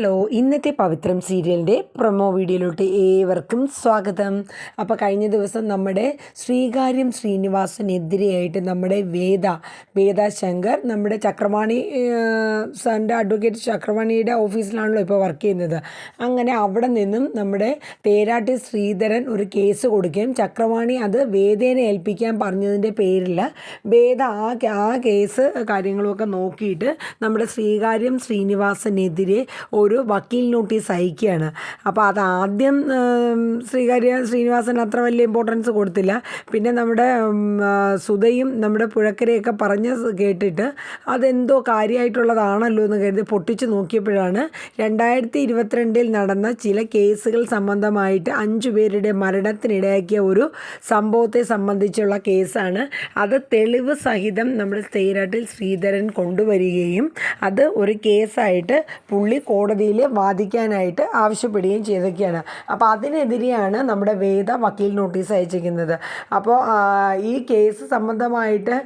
Hello ഇന്നത്തെ പവിത്രം സീരിയലിന്റെ promo വീഡിയോയിലോട്ട് ഏവർക്കും സ്വാഗതം. അപ്പോൾ കഴിഞ്ഞ ദിവസം നമ്മുടെ ശ്രീകാര്യം ശ്രീനിവാസനെതിരെയായിട്ട് നമ്മുടെ വേദ വേദ ശങ്കർ നമ്മുടെ ചക്രവാണി സാറിന്റെ അഡ്വക്കേറ്റ് ചക്രവാണിയുടെ ഓഫീസിലാണല്ലോ ഇപ്പോൾ വർക്ക് ചെയ്യുന്നത്. അങ്ങനെ അവിടെ നിന്നും നമ്മുടെ തേരാട്ടി ശ്രീധരൻ ഒരു കേസ് കൊടുക്കുകയും ചക്രവാണി അത് വേദേനെ ഏൽപ്പിക്കാൻ പറഞ്ഞതിന്റെ പേരിൽ വേദ ആ ആ കേസ് കാര്യങ്ങളൊക്കെ നോക്കിയിട്ട് നമ്മുടെ ശ്രീകാര്യം ശ്രീനിവാസനെതിരെ ഒരു വക്കീൽ നോട്ടീസ് അയക്കുകയാണ്. അപ്പോൾ അത് ആദ്യം ശ്രീകാര്യ ശ്രീനിവാസൻ അത്ര വലിയ ഇമ്പോർട്ടൻസ് കൊടുത്തില്ല. പിന്നെ നമ്മുടെ സുധയും നമ്മുടെ പുഴക്കരയൊക്കെ പറഞ്ഞ് കേട്ടിട്ട് അതെന്തോ കാര്യമായിട്ടുള്ളതാണല്ലോ എന്ന് കരുതി പൊട്ടിച്ച് നോക്കിയപ്പോഴാണ് രണ്ടായിരത്തി ഇരുപത്തിരണ്ടിൽ നടന്ന ചില കേസുകൾ സംബന്ധമായിട്ട് അഞ്ചു പേരുടെ മരണത്തിനിടയാക്കിയ ഒരു സംഭവത്തെ സംബന്ധിച്ചുള്ള കേസാണ്. അത് തെളിവ് സഹിതം നമ്മുടെ തേരാട്ടിൽ ശ്രീധരൻ കൊണ്ടുവരികയും അത് ഒരു കേസായിട്ട് പുള്ളി കോടതിയിൽ വാദിക്കാനായിട്ട് ആവശ്യപ്പെടുകയും ചെയ്തൊക്കെയാണ്. അപ്പോൾ അതിനെതിരെയാണ് നമ്മുടെ വേദ വക്കീൽ നോട്ടീസ് അയച്ചിരിക്കുന്നത്. അപ്പോൾ ഈ കേസ് സംബന്ധമായിട്ട്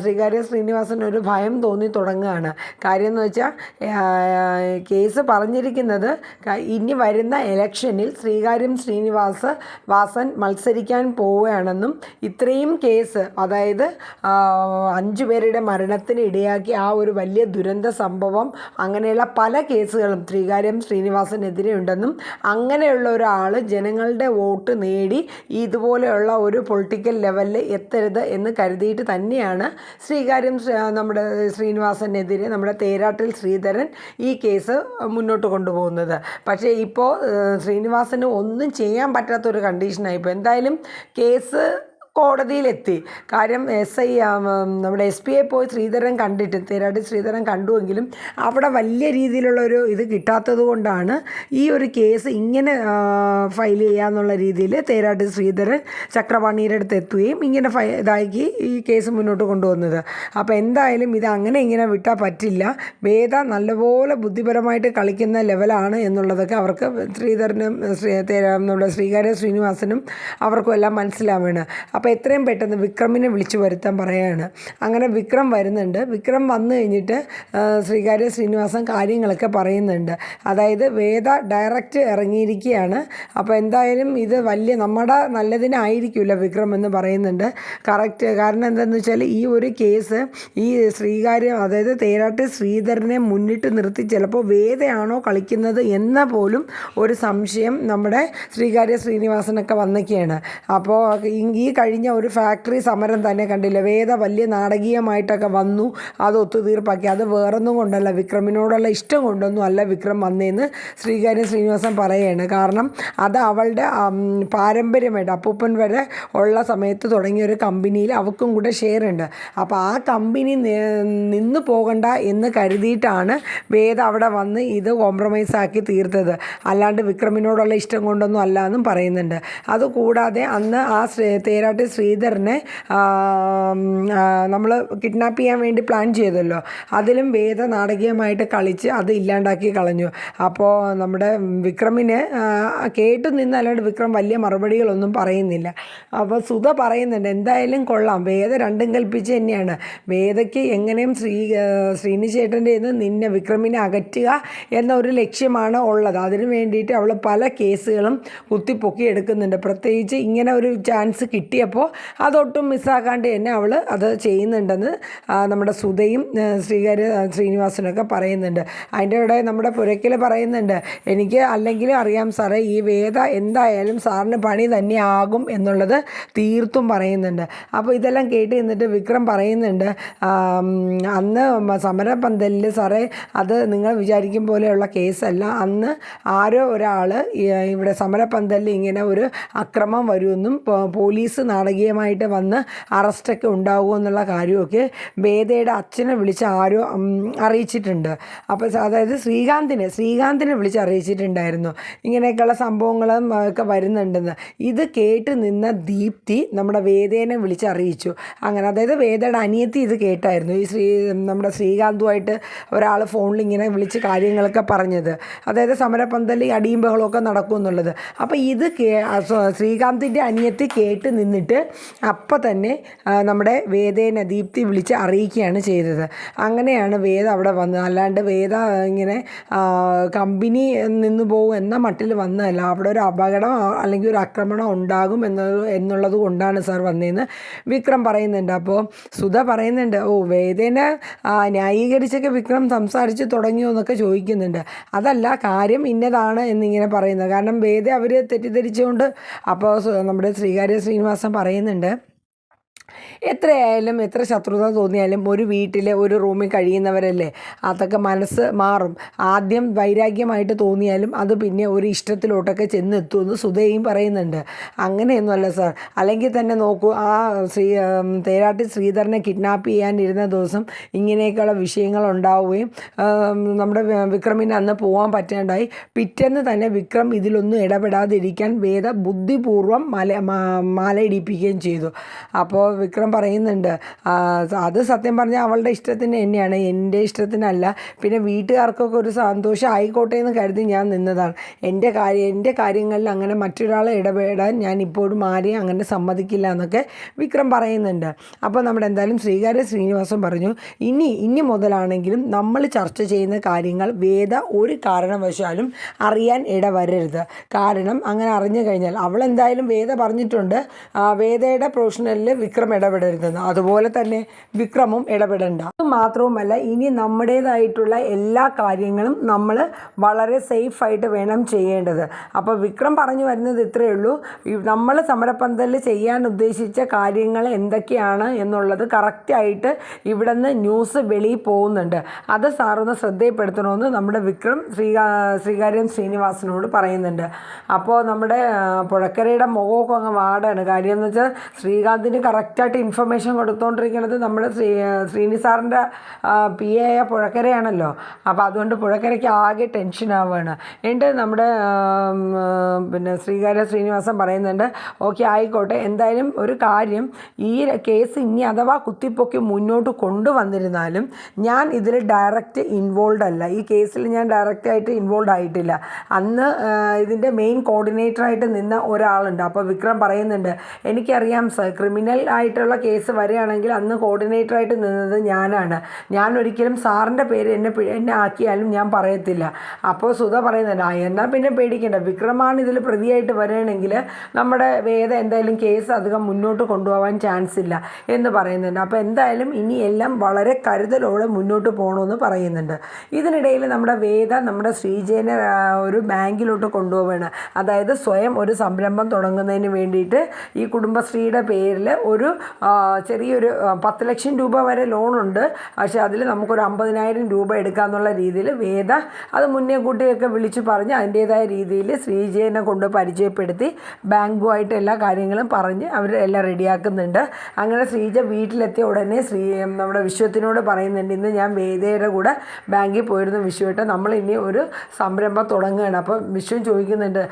ശ്രീകാര്യ ശ്രീനിവാസൻ ഒരു ഭയം തോന്നി തുടങ്ങുകയാണ്. കാര്യം എന്ന് വെച്ചാൽ കേസ് പറഞ്ഞിരിക്കുന്നത് ഇനി വരുന്ന എലക്ഷനിൽ ശ്രീകാര്യം ശ്രീനിവാസ് വാസൻ മത്സരിക്കാൻ പോവുകയാണെന്നും ഇത്രയും കേസ് അതായത് അഞ്ചു പേരുടെ മരണത്തിന് ഇടയാക്കി ആ ഒരു വലിയ ദുരന്ത സംഭവം അങ്ങനെയുള്ള പല കേസുകളും ശ്രീകാര്യം ശ്രീനിവാസനെതിരെ ഉണ്ടെന്നും അങ്ങനെയുള്ള ഒരാൾ ജനങ്ങളുടെ വോട്ട് നേടി ഇതുപോലെയുള്ള ഒരു പൊളിറ്റിക്കൽ ലെവലിൽ എത്തരുത് എന്ന് കരുതിയിട്ട് തന്നെയാണ് ശ്രീകാര്യം നമ്മുടെ ശ്രീനിവാസനെതിരെ നമ്മുടെ തേരാട്ടിൽ ശ്രീധരൻ ഈ കേസ് മുന്നോട്ട് കൊണ്ടുപോകുന്നത്. പക്ഷേ ഇപ്പോൾ ശ്രീനിവാസന് ഒന്നും ചെയ്യാൻ പറ്റാത്തൊരു കണ്ടീഷനായി. ഇപ്പോൾ എന്തായാലും കേസ് കോടതിയിലെത്തി. കാര്യം എസ് ഐ നമ്മുടെ എസ് പി ഐ പോയി ശ്രീധരൻ കണ്ടിട്ട് തേരാട്ടി ശ്രീധരൻ കണ്ടുവെങ്കിലും അവിടെ വലിയ രീതിയിലുള്ള ഒരു ഇത് കിട്ടാത്തത് കൊണ്ടാണ് ഈ ഒരു കേസ് ഇങ്ങനെ ഫയൽ ചെയ്യാന്നുള്ള രീതിയിൽ തേരാട്ടി ശ്രീധരൻ ചക്രപാണിയുടെ അടുത്ത് എത്തുകയും ഇങ്ങനെ ഫയ ഇതാക്കി ഈ കേസ് മുന്നോട്ട് കൊണ്ടുവന്നത്. അപ്പോൾ എന്തായാലും ഇത് അങ്ങനെ ഇങ്ങനെ വിട്ടാൽ പറ്റില്ല. വേദ നല്ലപോലെ ബുദ്ധിപരമായിട്ട് കളിക്കുന്ന ലെവലാണ് എന്നുള്ളതൊക്കെ അവർക്ക് ശ്രീധരനും നമ്മുടെ ശ്രീകാര്യ ശ്രീനിവാസനും അവർക്കും എല്ലാം മനസ്സിലാവുകയാണ് അപ്പോൾ എത്രയും പെട്ടെന്ന് വിക്രമിനെ വിളിച്ചു വരുത്താൻ പറയുകയാണ് അങ്ങനെ വിക്രം വരുന്നുണ്ട്. വിക്രം വന്നു കഴിഞ്ഞിട്ട് ശ്രീകാര്യ ശ്രീനിവാസൻ കാര്യങ്ങളൊക്കെ പറയുന്നുണ്ട്. അതായത് വേദ ഡയറക്റ്റ് ഇറങ്ങിയിരിക്കുകയാണ്. അപ്പോൾ എന്തായാലും ഇത് വലിയ നമ്മുടെ നല്ലതിനായിരിക്കില്ല വിക്രം എന്ന് പറയുന്നുണ്ട്. കറക്റ്റ് കാരണം എന്താണെന്ന് വെച്ചാൽ ഈ ഒരു കേസ് ഈ ശ്രീകാര്യം അതായത് തേരാട്ട് ശ്രീധരനെ മുന്നിട്ട് നിർത്തി ചിലപ്പോൾ വേദയാണോ കളിക്കുന്നത് എന്ന പോലും ഒരു സംശയം നമ്മുടെ ശ്രീകാര്യ ശ്രീനിവാസനൊക്കെ വന്നൊക്കെയാണ്. അപ്പോൾ ഈ- ഈ കഴിഞ്ഞ ഒരു ഫാക്ടറി സമരം തന്നെ കണ്ടില്ല? വേദ വലിയ നാടകീയമായിട്ടൊക്കെ വന്നു. അത് ഒത്തുതീർപ്പാക്കി. അത് വേറൊന്നും കൊണ്ടല്ല. വിക്രമിനോടുള്ള ഇഷ്ടം കൊണ്ടൊന്നും അല്ല വിക്രം വന്നേന്ന് ശ്രീകാര്യ ശ്രീനിവാസൻ പറയുകയാണ് കാരണം അത് അവളുടെ പാരമ്പര്യമായിട്ട് അപ്പൂപ്പൻ വരെ ഉള്ള സമയത്ത് തുടങ്ങിയ ഒരു കമ്പനിയിൽ അവൾക്കും കൂടെ ഷെയർ ഉണ്ട് അപ്പോൾ ആ കമ്പനി നിന്ന് പോകണ്ട എന്ന് കരുതിയിട്ടാണ് വേദ അവിടെ വന്ന് ഇത് കോംപ്രമൈസ് ആക്കി തീർത്തത്. അല്ലാണ്ട് വിക്രമിനോടുള്ള ഇഷ്ടം കൊണ്ടൊന്നും അല്ല എന്നും പറയുന്നുണ്ട്. അതുകൂടാതെ അന്ന് ആ തേരാട്ട് ശ്രീധരനെ നമ്മൾ കിഡ്നാപ്പ് ചെയ്യാൻ വേണ്ടി പ്ലാൻ ചെയ്തല്ലോ. അതിലും വേദ നാടകീയമായിട്ട് കളിച്ച് അത് ഇല്ലാണ്ടാക്കി കളഞ്ഞു. അപ്പോൾ നമ്മുടെ വിക്രമിനെ കേട്ടു നിന്ന് അല്ലാണ്ട് വിക്രം വലിയ മറുപടികളൊന്നും പറയുന്നില്ല. അപ്പോൾ സുധ പറയുന്നുണ്ട് എന്തായാലും കൊള്ളാം. വേദ രണ്ടും കൽപ്പിച്ച് തന്നെയാണ്. വേദയ്ക്ക് എങ്ങനെയും ശ്രീ ശ്രീനിചേട്ടന്റെ ശ്രീനി ചേട്ടന്റെ നിന്ന് നിന്നെ വിക്രമിനെ അകറ്റുക എന്ന ഒരു ലക്ഷ്യമാണ് ഉള്ളത്. അതിനു വേണ്ടിയിട്ട് അവൾ പല കേസുകളും കുത്തിപ്പൊക്കി എടുക്കുന്നുണ്ട്. പ്രത്യേകിച്ച് ഇങ്ങനെ ഒരു ചാൻസ് കിട്ടിയപ്പോൾ അതൊട്ടും മിസ്സാക്കാണ്ട് തന്നെ അവൾ അത് ചെയ്യുന്നുണ്ടെന്ന് നമ്മുടെ സുധയും ശ്രീകാര്യ ശ്രീനിവാസനൊക്കെ പറയുന്നുണ്ട്. അതിന്റെ ഇവിടെ നമ്മുടെ പുരക്കിൽ പറയുന്നുണ്ട് എനിക്ക് അല്ലെങ്കിൽ അറിയാം സാറേ ഈ വേദ എന്തായാലും സാറിന് പണി തന്നെ ആകും എന്നുള്ളത് തീർത്തും പറയുന്നുണ്ട്. അപ്പോൾ ഇതെല്ലാം കേട്ട് നിന്നിട്ട് വിക്രം പറയുന്നുണ്ട് അന്ന് സമരപന്തലിൽ സാറേ അത് നിങ്ങൾ വിചാരിക്കും പോലെയുള്ള കേസല്ല. അന്ന് ആരോ ഒരാൾ ഇവിടെ സമരപന്തലിൽ ഇങ്ങനെ ഒരു അക്രമം വരുമെന്നും പോലീസ് നാടകീയമായിട്ട് വന്ന് അറസ്റ്റൊക്കെ ഉണ്ടാകുമെന്നുള്ള കാര്യമൊക്കെ വേദയുടെ അച്ഛനെ വിളിച്ച് ആരോ അറിയിച്ചിട്ടുണ്ട്. അപ്പോൾ അതായത് ശ്രീകാന്തിനെ ശ്രീകാന്തിനെ വിളിച്ച് അറിയിച്ചിട്ടുണ്ടായിരുന്നു. ഇങ്ങനെയൊക്കെയുള്ള സംഭവങ്ങളും ഒക്കെ വരുന്നുണ്ടെന്ന്. ഇത് കേട്ട് നിന്ന ദീപ്തി നമ്മുടെ വേദേനെ വിളിച്ച് അറിയിച്ചു. അങ്ങനെ അതായത് വേദയുടെ അനിയത്തി ഇത് കേട്ടായിരുന്നു. ഈ ശ്രീ നമ്മുടെ ശ്രീകാന്തുമായിട്ട് ഒരാൾ ഫോണിൽ ഇങ്ങനെ വിളിച്ച് കാര്യങ്ങളൊക്കെ പറഞ്ഞത്. അതായത് സമരപന്തലിൽ അടിയും ബഹളമൊക്കെ നടക്കും എന്നുള്ളത് അപ്പോൾ ഇത് ശ്രീകാന്തിന്റെ അനിയത്തി കേട്ട് നിന്നിട്ട് എന്നിട്ട് അപ്പം തന്നെ നമ്മുടെ വേദേനെ ദീപ്തി വിളിച്ച് അറിയിക്കുകയാണ് ചെയ്തത്. അങ്ങനെയാണ് വേദ അവിടെ വന്നത്. അല്ലാണ്ട് വേദ ഇങ്ങനെ കമ്പനി നിന്ന് പോകും എന്ന മട്ടിൽ വന്നതല്ല. അവിടെ ഒരു അപകടം അല്ലെങ്കിൽ ഒരു ആക്രമണം ഉണ്ടാകും എന്നത് എന്നുള്ളത് കൊണ്ടാണ് സാർ വന്നതെന്ന് വിക്രം പറയുന്നുണ്ട്. അപ്പോൾ സുധ പറയുന്നുണ്ട് ഓ വേദേനെ ന്യായീകരിച്ചൊക്കെ വിക്രം സംസാരിച്ച് തുടങ്ങിയോ എന്നൊക്കെ ചോദിക്കുന്നുണ്ട്. അതല്ല കാര്യം ഇന്നതാണ് എന്നിങ്ങനെ പറയുന്നത്. കാരണം വേദ അവർ തെറ്റിദ്ധരിച്ചുകൊണ്ട് അപ്പോൾ നമ്മുടെ ശ്രീകാര്യ ശ്രീനിവാസൻ പറയുന്നുണ്ട്. എത്രയായാലും എത്ര ശത്രുത തോന്നിയാലും ഒരു വീട്ടിലെ ഒരു റൂമിൽ കഴിയുന്നവരല്ലേ? അതൊക്കെ മനസ്സ് മാറും. ആദ്യം വൈരാഗ്യമായിട്ട് തോന്നിയാലും അത് പിന്നെ ഒരു ഇഷ്ടത്തിലോട്ടൊക്കെ ചെന്നെത്തുമെന്ന് സുധയും പറയുന്നുണ്ട്. അങ്ങനെയൊന്നുമല്ല സാർ. അല്ലെങ്കിൽ തന്നെ നോക്കൂ ആ ശ്രീ തേരാട്ടി ശ്രീധരനെ കിഡ്നാപ്പ് ചെയ്യാനിരുന്ന ദിവസം ഇങ്ങനെയൊക്കെയുള്ള വിഷയങ്ങൾ ഉണ്ടാവുകയും നമ്മുടെ വിക്രമിന് അന്ന് പോകാൻ പറ്റാണ്ടായി. പിറ്റേന്ന് തന്നെ വിക്രം ഇതിലൊന്നും ഇടപെടാതിരിക്കാൻ വേദ ബുദ്ധിപൂർവം മല മാലയിടിപ്പിക്കുകയും ചെയ്തു. അപ്പോൾ വിക്രം പറയുന്നുണ്ട് അത് സത്യം പറഞ്ഞാൽ അവളുടെ ഇഷ്ടത്തിന് തന്നെയാണ് എന്റെ ഇഷ്ടത്തിനല്ല. പിന്നെ വീട്ടുകാർക്കൊക്കെ ഒരു സന്തോഷം ആയിക്കോട്ടെ എന്ന് കരുതി ഞാൻ നിന്നതാണ്. എന്റെ കാര്യം എന്റെ കാര്യങ്ങളിൽ അങ്ങനെ മറ്റൊരാളെ ഇടപെടാൻ ഞാൻ ഇപ്പോഴും ആരെയും അങ്ങനെ സമ്മതിക്കില്ല എന്നൊക്കെ വിക്രം പറയുന്നുണ്ട്. അപ്പോൾ നമ്മുടെ എന്തായാലും ശ്രീകാര്യ ശ്രീനിവാസൻ പറഞ്ഞു ഇനി ഇനി മുതലാണെങ്കിലും നമ്മൾ ചർച്ച ചെയ്യുന്ന കാര്യങ്ങൾ വേദ ഒരു കാരണവശാലും അറിയാൻ ഇടവരരുത്. കാരണം അങ്ങനെ അറിഞ്ഞു കഴിഞ്ഞാൽ അവൾ എന്തായാലും വേദ പറഞ്ഞിട്ടുണ്ട്. വേദയുടെ പ്രൊഫഷണലിൽ വിക്രം ഇടപെടരുതെന്ന്. അതുപോലെ തന്നെ വിക്രമും ഇടപെടണ്ട. മാത്രവുമല്ല ഇനി നമ്മുടേതായിട്ടുള്ള എല്ലാ കാര്യങ്ങളും നമ്മൾ വളരെ സേഫായിട്ട് വേണം ചെയ്യേണ്ടത്. അപ്പോൾ വിക്രം പറഞ്ഞു വരുന്നത് ഇത്രയേ ഉള്ളൂ. നമ്മൾ സമരപ്പന്തലിൽ ചെയ്യാൻ ഉദ്ദേശിച്ച കാര്യങ്ങൾ എന്തൊക്കെയാണ് എന്നുള്ളത് കറക്റ്റായിട്ട് ഇവിടെ നിന്ന് ന്യൂസ് വെളിയിൽ പോകുന്നുണ്ട്. അത് സാറൊന്ന് ശ്രദ്ധയിൽപ്പെടുത്തണമെന്ന് നമ്മുടെ വിക്രം ശ്രീകാ ശ്രീകാര്യൻ ശ്രീനിവാസനോട് പറയുന്നുണ്ട്. അപ്പോൾ നമ്മുടെ പുഴക്കരയുടെ മുഖമൊക്കെ അങ്ങ് വാടാണ്. കാര്യം എന്ന് വെച്ചാൽ ശ്രീകാന്തിന് കറക്റ്റായിട്ട് ഇൻഫർമേഷൻ കൊടുത്തുകൊണ്ടിരിക്കുന്നത് നമ്മുടെ ശ്രീ ശ്രീനി സാറിന്റെ പി എ ആയ പുഴക്കരയാണല്ലോ. അപ്പോൾ അതുകൊണ്ട് പുഴക്കരയ്ക്ക് ആകെ ടെൻഷൻ ആവുകയാണ്. എന്നിട്ട് നമ്മുടെ പിന്നെ ശ്രീകാര്യ ശ്രീനിവാസൻ പറയുന്നുണ്ട് ഓക്കെ ആയിക്കോട്ടെ. എന്തായാലും ഒരു കാര്യം ഈ കേസ് ഇനി അഥവാ കുത്തിപ്പൊക്കി മുന്നോട്ട് കൊണ്ടുവന്നിരുന്നാലും ഞാൻ ഇതിൽ ഡയറക്റ്റ് ഇൻവോൾവ് അല്ല. ഈ കേസിൽ ഞാൻ ഡയറക്റ്റ് ആയിട്ട് ഇൻവോൾവ് ആയിട്ടില്ല. അന്ന് ഇതിന്റെ മെയിൻ കോർഡിനേറ്ററായിട്ട് നിന്ന ഒരാളുണ്ട്. അപ്പോൾ വിക്രം പറയുന്നുണ്ട് എനിക്കറിയാം സർ ക്രിമിനൽ ആയിട്ടുള്ള കേസ് വരികയാണെങ്കിൽ അന്ന് കോർഡിനേറ്ററായിട്ട് നിന്നത് ഞാനാണ്. ഞാൻ ഒരിക്കലും സാറിന്റെ പേര് എന്നെ എന്നെ ആക്കിയാലും ഞാൻ പറയത്തില്ല. അപ്പോൾ സുധ പറയുന്നുണ്ട് ആ എന്നാൽ പിന്നെ പേടിക്കേണ്ട. വിക്രമാണ് ഇതിൽ പ്രതിയായിട്ട് വരികയാണെങ്കിൽ നമ്മുടെ വേദ എന്തായാലും കേസ് അധികം മുന്നോട്ട് കൊണ്ടുപോകാൻ ചാൻസ് ഇല്ല എന്ന് പറയുന്നുണ്ട്. അപ്പോൾ എന്തായാലും ഇനി എല്ലാം വളരെ കരുതലോടെ മുന്നോട്ട് പോകണമെന്ന് പറയുന്നുണ്ട്. ഇതിനിടയിൽ നമ്മുടെ വേദ നമ്മുടെ ശ്രീജയനെ ഒരു ബാങ്കിലോട്ട് കൊണ്ടുപോവുകയാണ് അതായത് സ്വയം ഒരു സംരംഭം തുടങ്ങുന്നതിന് വേണ്ടിയിട്ട് ഈ കുടുംബശ്രീയുടെ പേരിൽ ഒരു ചെറിയൊരു പത്ത് ലക്ഷം രൂപ വരെ ലോണുണ്ട്. പക്ഷേ അതിൽ നമുക്കൊരു അമ്പതിനായിരം രൂപ എടുക്കാമെന്നുള്ള രീതിയിൽ വേദ അത് മുന്നേ കൂട്ടിയൊക്കെ വിളിച്ച് പറഞ്ഞ് അതിന്റേതായ രീതിയിൽ ശ്രീജയനെ കൊണ്ട് പരിചയപ്പെടുത്തി ബാങ്കുമായിട്ട് എല്ലാ കാര്യങ്ങളും പറഞ്ഞ് അവർ എല്ലാം റെഡിയാക്കുന്നുണ്ട്. അങ്ങനെ ശ്രീജ വീട്ടിലെത്തിയ ഉടനെ ശ്രീ നമ്മുടെ വിശ്വത്തിനോട് പറയുന്നുണ്ട് ഇന്ന് ഞാൻ വേദയുടെ കൂടെ ബാങ്കിൽ പോയിരുന്നു വിശ്വട്ട്. നമ്മൾ ഇനി ഒരു സംരംഭം തുടങ്ങുകയാണ്. അപ്പോൾ വിശ്വം ചോദിക്കുന്നുണ്ട്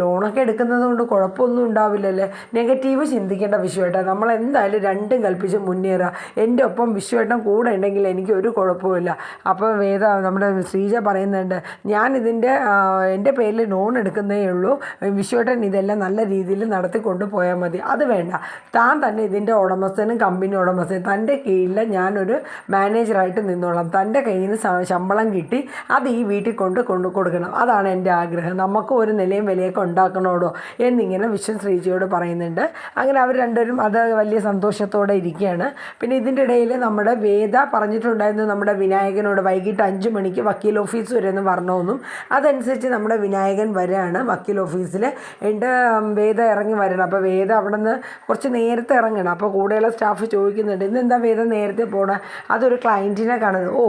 ലോണൊക്കെ എടുക്കുന്നത് കൊണ്ട് കുഴപ്പമൊന്നും ഉണ്ടാവില്ലല്ലേ? നെഗറ്റീവ് ചിന്തിക്കേണ്ട വിശ്വേട്ടൻ നമ്മൾ എന്തായാലും രണ്ടും കൽപ്പിച്ച് മുന്നേറുക. എന്റെ ഒപ്പം വിശ്വേട്ടം കൂടെ ഉണ്ടെങ്കിൽ എനിക്ക് ഒരു കുഴപ്പമില്ല അപ്പോൾ വേദ നമ്മുടെ ശ്രീജ പറയുന്നുണ്ട് ഞാൻ ഇതിന്റെ എന്റെ പേരിൽ ലോൺ എടുക്കുന്നേ ഉള്ളൂ. വിശ്വേട്ടൻ ഇതെല്ലാം നല്ല രീതിയിൽ നടത്തിക്കൊണ്ട് പോയാൽ മതി. അത് വേണ്ട. താൻ തന്നെ ഇതിന്റെ ഉടമസ്ഥനും കമ്പനി ഉടമസ്ഥനും. തന്റെ കീഴിൽ ഞാനൊരു മാനേജറായിട്ട് നിന്നോളാം. തന്റെ കയ്യിൽ നിന്ന് ശമ്പളം കിട്ടി അത് ഈ വീട്ടിൽ കൊണ്ട് കൊണ്ട് കൊടുക്കണം. അതാണ് എന്റെ ആഗ്രഹം. നമുക്ക് ഒരു നിലയും വിലയൊക്കെ ഉണ്ടാക്കണോടോ? എന്നിങ്ങനെ വിശ്വം ശ്രീജിയോട് പറയുന്നുണ്ട്. അങ്ങനെ അവർ രണ്ടുപേരും അത് വലിയ സന്തോഷത്തോടെ ഇരിക്കുകയാണ്. പിന്നെ ഇതിന്റെ ഇടയിൽ നമ്മുടെ വേദ പറഞ്ഞിട്ടുണ്ടായിരുന്നു നമ്മുടെ വിനായകനോട് വൈകിട്ട് അഞ്ച് മണിക്ക് വക്കീൽ ഓഫീസ് വരെ ഒന്ന് പറഞ്ഞോന്നും അതനുസരിച്ച് നമ്മുടെ വിനായകൻ വരികയാണ് വക്കീൽ ഓഫീസിൽ. എന്റെ വേദ ഇറങ്ങി വരണം. അപ്പോൾ വേദ അവിടെ നിന്ന് കുറച്ച് നേരത്തെ ഇറങ്ങണം. അപ്പോൾ കൂടെയുള്ള സ്റ്റാഫ് ചോദിക്കുന്നുണ്ട് ഇന്ന് എന്താ വേദ നേരത്തെ പോകണം അതൊരു ക്ലയന്റിനെ കാണുന്നത് ഓ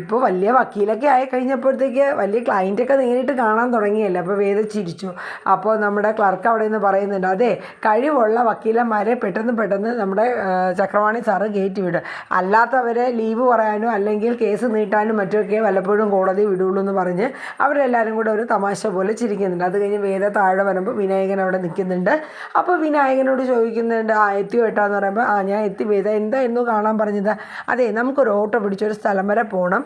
ഇപ്പോൾ വലിയ വക്കീലൊക്കെ ആയി കഴിഞ്ഞപ്പോഴത്തേക്ക് വലിയ ക്ലയന്റൊക്കെ നേരിട്ട് കാണാൻ തുടങ്ങിയല്ലേ? അപ്പോൾ വേദ ചിരിച്ചു. അപ്പോൾ നമ്മുടെ ക്ലർക്ക് അവിടെ നിന്ന് പറയുന്നുണ്ട് അതെ കഴിവുള്ള വക്കീലന്മാരെ പെട്ടെന്ന് പെട്ടെന്ന് പെട്ടെന്ന് നമ്മുടെ ചക്രവാണി സാറ് കയറ്റി വിടും. അല്ലാത്തവരെ ലീവ് പറയാനോ അല്ലെങ്കിൽ കേസ് നീട്ടാനും മറ്റൊക്കെ വല്ലപ്പോഴും കോടതി വിടുള്ളൂ എന്ന് പറഞ്ഞ് അവരെല്ലാവരും കൂടെ ഒരു തമാശ പോലെ ചിരിക്കുന്നുണ്ട്. അത് കഴിഞ്ഞ് വേദ താഴെ വരുമ്പോൾ വിനായകൻ അവിടെ നിൽക്കുന്നുണ്ട്. അപ്പോൾ വിനായകനോട് ചോദിക്കുന്നുണ്ട് ആ എത്തി കേട്ടാന്ന് പറയുമ്പോൾ ആ ഞാൻ എത്തി വേദ എന്തായിരുന്നു കാണാൻ പറഞ്ഞത്? അതെ നമുക്കൊരു ഓട്ടോ പിടിച്ചൊരു സ്ഥലം വരെ പോകണം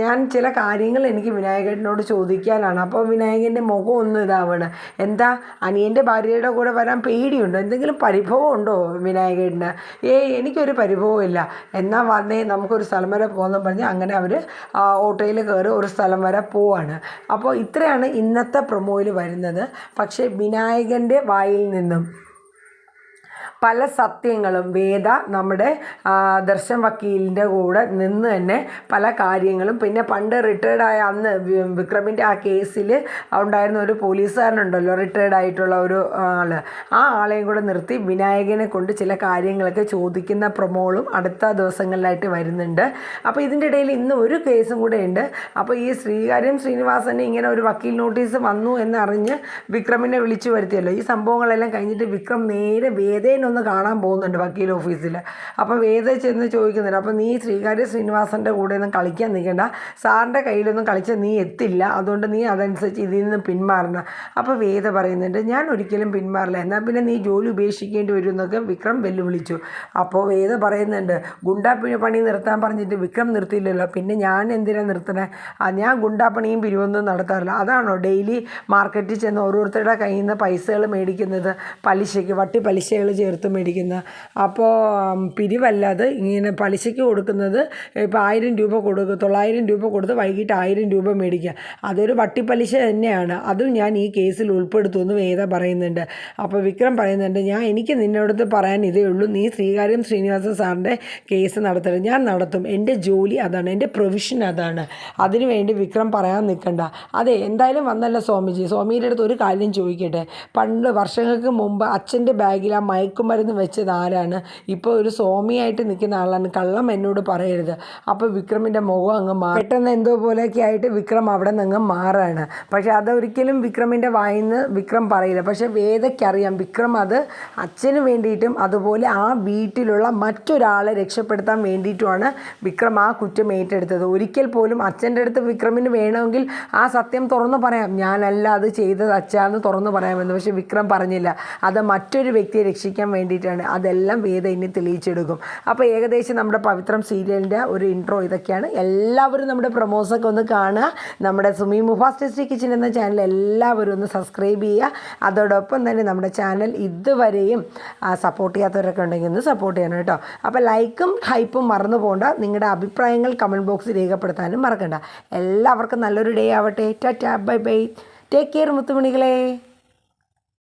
ഞാൻ ചില കാര്യങ്ങൾ എനിക്ക് വിനായകനോട് ചോദിക്കാനാണ്. അപ്പോൾ വിനായകന്റെ മുഖം ഒന്നും ഇതാവണം. എന്താ അനിയന്റെ ഭാര്യയുടെ കൂടെ വരാൻ പേടിയുണ്ടോ? എന്തെങ്കിലും പരിഭവം ഉണ്ടോ? വിനായകന് ഏയ് എനിക്കൊരു പരിഭവമില്ല എന്നാൽ വന്നേ നമുക്കൊരു സ്ഥലം വരെ പോകുന്നു പറഞ്ഞ് അങ്ങനെ അവർ ഓട്ടോയിൽ കയറി ഒരു സ്ഥലം വരെ പോവാണ്. അപ്പോൾ ഇത്രയാണ് ഇന്നത്തെ പ്രൊമോയിൽ വരുന്നത്. പക്ഷേ വിനായകന്റെ വായിൽ നിന്നും പല സത്യങ്ങളും വേദ നമ്മുടെ ദർശൻ വക്കീലിന്റെ കൂടെ നിന്ന് തന്നെ പല കാര്യങ്ങളും. പിന്നെ പണ്ട് റിട്ടയർഡ് ആയ അന്ന് വിക്രമിന്റെ ആ കേസിൽ ഉണ്ടായിരുന്ന ഒരു പോലീസുകാരനുണ്ടല്ലോ റിട്ടയർഡ് ആയിട്ടുള്ള ഒരു ആൾ ആ ആളെയും കൂടെ നിർത്തി വിനായകനെ കൊണ്ട് ചില കാര്യങ്ങളൊക്കെ ചോദിക്കുന്ന പ്രൊമോളും അടുത്ത ദിവസങ്ങളിലായിട്ട് വരുന്നുണ്ട്. അപ്പോൾ ഇതിന്റെ ഇടയിൽ ഇന്ന് ഒരു കേസും കൂടെ ഉണ്ട്. അപ്പോൾ ഈ ശ്രീകാര്യം ശ്രീനിവാസന് ഇങ്ങനെ ഒരു വക്കീൽ നോട്ടീസ് വന്നു എന്നറിഞ്ഞ് വിക്രമിനെ വിളിച്ചു വരുത്തിയല്ലോ. ഈ സംഭവങ്ങളെല്ലാം കഴിഞ്ഞിട്ട് വിക്രം നേരെ വേദേനെ ഒന്ന് കാണാൻ പോകുന്നുണ്ട് വക്കീൽ ഓഫീസിൽ അപ്പോൾ വേദ ചെന്ന് ചോദിക്കുന്നുണ്ട് അപ്പോൾ നീ ശ്രീകാര്യ ശ്രീനിവാസന്റെ കൂടെ ഒന്നും കളിക്കാൻ നിൽക്കേണ്ട. സാറിന്റെ കയ്യിലൊന്നും കളിച്ച് നീ എത്തില്ല. അതുകൊണ്ട് നീ അതനുസരിച്ച് ഇതിൽ നിന്ന് പിന്മാറണം. അപ്പോൾ വേദ പറയുന്നുണ്ട് ഞാൻ ഒരിക്കലും പിന്മാറില്ല. എന്നാൽ പിന്നെ നീ ജോലി ഉപേക്ഷിക്കേണ്ടി വരും എന്നൊക്കെ വിക്രം വെല്ലുവിളിച്ചു. അപ്പോൾ വേദ പറയുന്നുണ്ട് ഗുണ്ടാ പണി നിർത്താൻ പറഞ്ഞിട്ട് വിക്രം നിർത്തിയില്ലല്ലോ. പിന്നെ ഞാൻ എന്തിനാണ് നിർത്തണേ? ഞാൻ ഗുണ്ടാപ്പണിയും പിരിവൊന്നും നടത്താറില്ല. അതാണോ ഡെയിലി മാർക്കറ്റിൽ ചെന്ന് ഓരോരുത്തരുടെ കയ്യിൽ നിന്ന് പൈസകൾ മേടിക്കുന്നത്? പലിശയ്ക്ക് വട്ടി പലിശകൾ ചേർത്ത് മേടിക്കുന്ന. അപ്പോൾ പിരിവല്ല പിരിവല്ലാതെ ഇങ്ങനെ പലിശയ്ക്ക് കൊടുക്കുന്നത് ഇപ്പോൾ ആയിരം രൂപ കൊടുക്കുക തൊള്ളായിരം രൂപ കൊടുത്ത് വൈകിട്ട് ആയിരം രൂപ മേടിക്കുക. അതൊരു വട്ടിപ്പലിശ തന്നെയാണ്. അതും ഞാൻ ഈ കേസിൽ ഉൾപ്പെടുത്തുമെന്ന് വേദ പറയുന്നുണ്ട്. അപ്പോൾ വിക്രം പറയുന്നുണ്ട് ഞാൻ എനിക്ക് നിന്നോടത്ത് പറയാൻ ഇതേ ഉള്ളൂ. നീ ശ്രീകാര്യം ശ്രീനിവാസൻ സാറിന്റെ കേസ് നടത്തരുത്. ഞാൻ നടത്തും. എന്റെ ജോലി അതാണ്. എന്റെ പ്രൊവിഷൻ അതാണ്. അതിനുവേണ്ടി വിക്രം പറയാൻ നിൽക്കണ്ട. അതെ എന്തായാലും വന്നല്ല സ്വാമിജി. സ്വാമിയുടെ അടുത്ത് ഒരു കാര്യം ചോദിക്കട്ടെ. പണ്ട് വർഷങ്ങൾക്ക് മുമ്പ് അച്ഛന്റെ ബാഗിൽ ആ മയക്കുമരുന്ന് വെച്ചത് ആരാണ്? ഇപ്പോൾ ഒരു സ്വാമിയായിട്ട് നിൽക്കുന്ന ആളാണ്. കള്ളം എന്നോട് പറയരുത്. അപ്പോൾ വിക്രമിന്റെ മുഖം അങ്ങ് മാറി പെട്ടെന്ന് എന്തോ പോലെയൊക്കെ ആയിട്ട് വിക്രം അവിടെ നിന്ന് അങ്ങ് മാറാണ്. പക്ഷെ അതൊരിക്കലും വിക്രമിന്റെ വായിന്ന് വിക്രം പറയില്ല. പക്ഷേ വേദയ്ക്കറിയാം വിക്രം അത് അച്ഛന് വേണ്ടിയിട്ടും അതുപോലെ ആ വീട്ടിലുള്ള മറ്റൊരാളെ രക്ഷപ്പെടുത്താൻ വേണ്ടിയിട്ടുമാണ് വിക്രം ആ കുറ്റം ഏറ്റെടുത്തത്. ഒരിക്കൽ പോലും അച്ഛന്റെ അടുത്ത് വിക്രമിന് വേണമെങ്കിൽ ആ സത്യം തുറന്നു പറയാം. ഞാനല്ല അത് ചെയ്തത് അച്ഛാന്ന് തുറന്നു പറയാമെന്ന്. പക്ഷേ വിക്രം പറഞ്ഞില്ല. അത് മറ്റൊരു വ്യക്തിയെ രക്ഷിക്കാൻ വേണ്ടിയിട്ടാണ്. അതെല്ലാം വേദ ഇനി തെളിയിച്ചെടുക്കും. അപ്പോൾ ഏകദേശം നമ്മുടെ പവിത്രം സീരിയലിന്റെ ഒരു ഇൻട്രോ ഇതൊക്കെയാണ്. എല്ലാവരും നമ്മുടെ പ്രൊമോസൊക്കെ ഒന്ന് കാണുക. നമ്മുടെ സുമി മുഫാസ് കിച്ചൻ എന്ന ചാനൽ എല്ലാവരും ഒന്ന് സബ്സ്ക്രൈബ് ചെയ്യുക. അതോടൊപ്പം തന്നെ നമ്മുടെ ചാനൽ ഇതുവരെയും സപ്പോർട്ട് ചെയ്യാത്തവരൊക്കെ ഉണ്ടെങ്കിൽ ഒന്ന് സപ്പോർട്ട് ചെയ്യണം കേട്ടോ. അപ്പോൾ ലൈക്കും ഹൈപ്പും മറന്നു പോകണ്ട നിങ്ങളുടെ അഭിപ്രായങ്ങൾ കമന്റ് ബോക്സിൽ രേഖപ്പെടുത്താനും മറക്കണ്ട. എല്ലാവർക്കും നല്ലൊരു ഡേ ആവട്ടെ. Tata bye bye take care മുത്തുമണികളെ.